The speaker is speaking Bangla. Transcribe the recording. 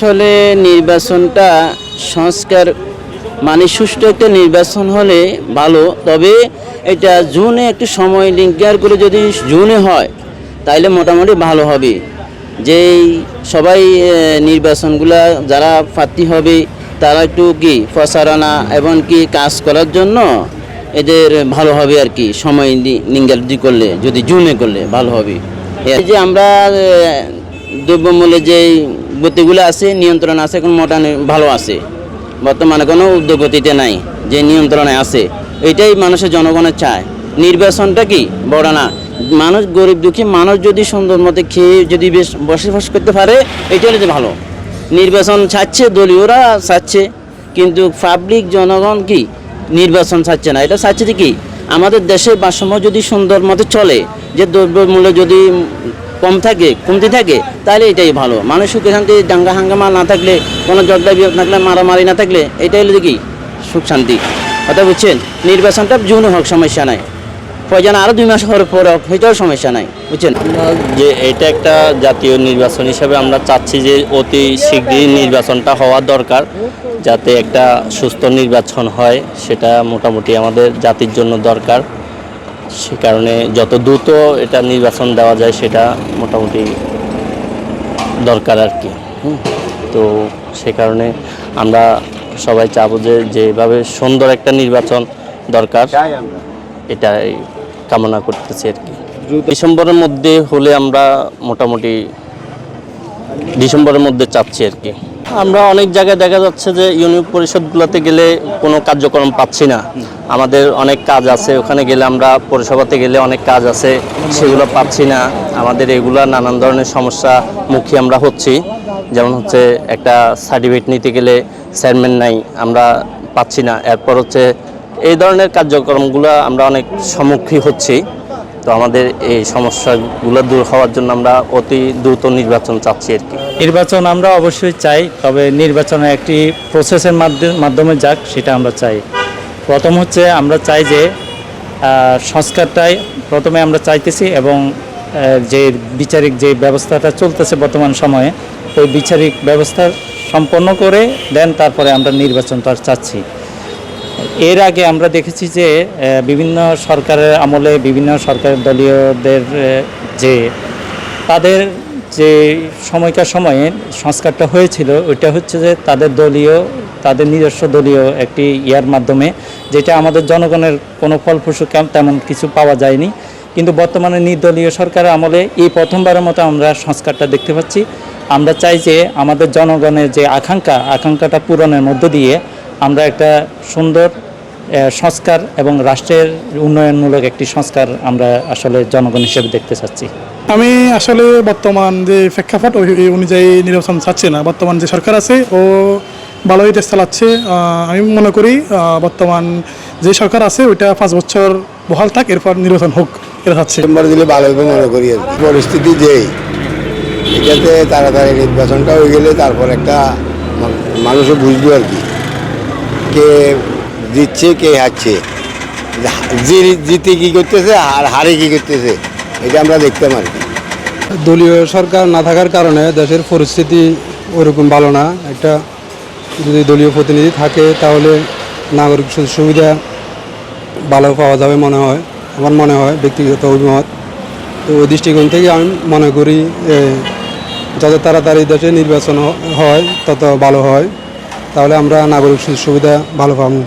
আসলে নির্বাচনটা সংস্কার মানে সুষ্ঠু একটা নির্বাচন হলে ভালো। তবে এটা জুনে একটু সময় লিঙ্কার করে যদি জুনে হয়, তাইলে মোটামুটি ভালো হবে। যেই সবাই নির্বাচনগুলা যারা প্রার্থী হবে, তারা একটু কি প্রচারণা এবং কি কাজ করার জন্য এদের ভালো হবে আর কি, সময় নিঙ্গালি করলে, যদি জুনে করলে ভালো হবে। এই যে আমরা দ্রব্যমূল্যে দ্রব্যমূল্যের গতিগুলো আছে, নিয়ন্ত্রণ আছে এখন মোটামুটি ভালো আছে। বর্তমানে কোনো উদ্যোগতিতে নাই যে নিয়ন্ত্রণে আছে। এটাই মানুষের জনগণের চায়। নির্বাচনটা কি? বড় না। মানুষ গরিব দুঃখী, মানুষ যদি সুন্দর মতো খেয়ে যদি বেশ বসবাস করতে পারে এটা হলে ভালো। নির্বাচন ছাড়ছে, দলীয়রা ছাড়ছে, কিন্তু পাবলিক জনগণ কি? নির্বাচন ছাড়ছে না। এটা ছাড়ছে কি? আমাদের দেশের ভারসাম্য যদি সুন্দর মতো চলে, যে দ্রব্যমূল্য যদি কম থাকে, কমতে থাকে, তাহলে এটাই ভালো। মানুষ সুখে শান্তি, দাঙ্গা, হাঙ্গামা না থাকলে, কোনো জগদা বিয়োগ থাকলে, মারামারি না থাকলে এটাই হলো কি? সুখ, শান্তি। কথা বুঝছেন? নির্বাচনটা জুনে হোক, সমস্যা নাই। প্রয়োজন আরও দুই মাস পরে পরে হোক সেটাও সমস্যা নাই। বুঝছেন? যে এটা একটা জাতীয় নির্বাচন হিসেবে আমরা চাচ্ছি যে অতি শীঘ্রই নির্বাচনটা হওয়া দরকার, যাতে একটা সুস্থ নির্বাচন হয়, সেটা মোটামুটি আমাদের জাতির জন্য দরকার। সে কারণে যত দ্রুত এটা নির্বাচন দেওয়া যায় সেটা মোটামুটি দরকার আর কি। তো সে কারণে আমরা সবাই চাবো যে যেভাবে সুন্দর একটা নির্বাচন দরকার এটাই কামনা করতেছি আর কি। ডিসেম্বরের মধ্যে হলে আমরা মোটামুটি ডিসেম্বরের মধ্যে চাচ্ছি আর কি। আমরা অনেক জায়গায় দেখা যাচ্ছে যে ইউনিয়ন পরিষদগুলোতে গেলে কোনো কার্যক্রম পাচ্ছি না। আমাদের অনেক কাজ আছে, ওখানে গেলে আমরা পৌরসভাতে গেলে অনেক কাজ আছে, সেগুলো পাচ্ছি না। আমাদের এগুলো নানান ধরনের সমস্যা মুখী আমরা হচ্ছি। যেমন হচ্ছে একটা সার্টিফিকেট নিতে গেলে চেয়ারম্যান নাই, আমরা পাচ্ছি না। এরপর হচ্ছে এই ধরনের কার্যক্রমগুলো আমরা অনেক সম্মুখীন হচ্ছি। তো আমাদের এই সমস্যাগুলো দূর হওয়ার জন্য আমরা অতি দ্রুত নির্বাচন চাচ্ছি আর কি। নির্বাচন আমরা অবশ্যই চাই, তবে নির্বাচনের একটি প্রসেসের মাধ্যমে যাক, সেটা আমরা চাই। প্রথম হচ্ছে আমরা চাই যে সংস্কারটাই প্রথমে আমরা চাইতেছি এবং যে বিচারিক যে ব্যবস্থাটা চলতেছে বর্তমান সময়ে, ওই বিচারিক ব্যবস্থা সম্পন্ন করে দেন, তারপরে আমরা নির্বাচনটা চাচ্ছি। এর আগে আমরা দেখেছি যে বিভিন্ন সরকারের আমলে বিভিন্ন সরকারের দলীয়দের যে তাদের যে সময়কার সময়ে সংস্কারটা হয়েছিল, ওইটা হচ্ছে যে তাদের দলীয়, তাদের নিজস্ব দলীয় একটি ইয়ার মাধ্যমে, যেটা আমাদের জনগণের কোনো ফলপ্রসূ তেমন কিছু পাওয়া যায়নি। কিন্তু বর্তমানে নির্দলীয় সরকারের আমলে এই প্রথমবারের মতো আমরা সংস্কারটা দেখতে পাচ্ছি। আমরা চাই যে আমাদের জনগণের যে আকাঙ্ক্ষা, আকাঙ্ক্ষাটা পূরণের মধ্য দিয়ে আমরা একটা সুন্দর সংস্কার এবং রাষ্ট্রের উন্নয়নমূলক একটি সংস্কার আমরা আসলে জনগণ হিসেবে দেখতে চাচ্ছি। আমি আসলে বর্তমান যে প্রেক্ষাপট, ওই অনুযায়ী নির্বাচন চাচ্ছি না। বর্তমান যে সরকার আছে, ও ভালোই দেশ চালাচ্ছে। আমি মনে করি বর্তমান যে সরকার আছে, ওইটা পাঁচ বছর বহাল থাক, এরপর নির্বাচন হোক, এটা চাচ্ছে। দিলে ভালো হবে মনে করি। পরিস্থিতি যেই, এটাতে তাড়াতাড়ি নির্বাচনটা হয়ে গেলে তারপর একটা মানুষও বুঝবে আর কি। কে জিতছে, কে হারছে। জিতে কি করতেছে, আর হারে কি করতেছে। এটা আমরা দেখতাম আর কি দলীয় সরকার না থাকার কারণে দেশের পরিস্থিতি ওরকম ভালো না। একটা যদি দলীয় প্রতিনিধি থাকে, তাহলে নাগরিক সুবিধা ভালো পাওয়া যাবে মনে হয়। আমার মনে হয়, ব্যক্তিগত অভিমত। তো ওই দৃষ্টিকোণ থেকে আমি মনে করি যত তাড়াতাড়ি দেশে নির্বাচন হয়, তত ভালো হয়। তাহলে আমরা নাগরিক সুবিধা ভালো পাবো।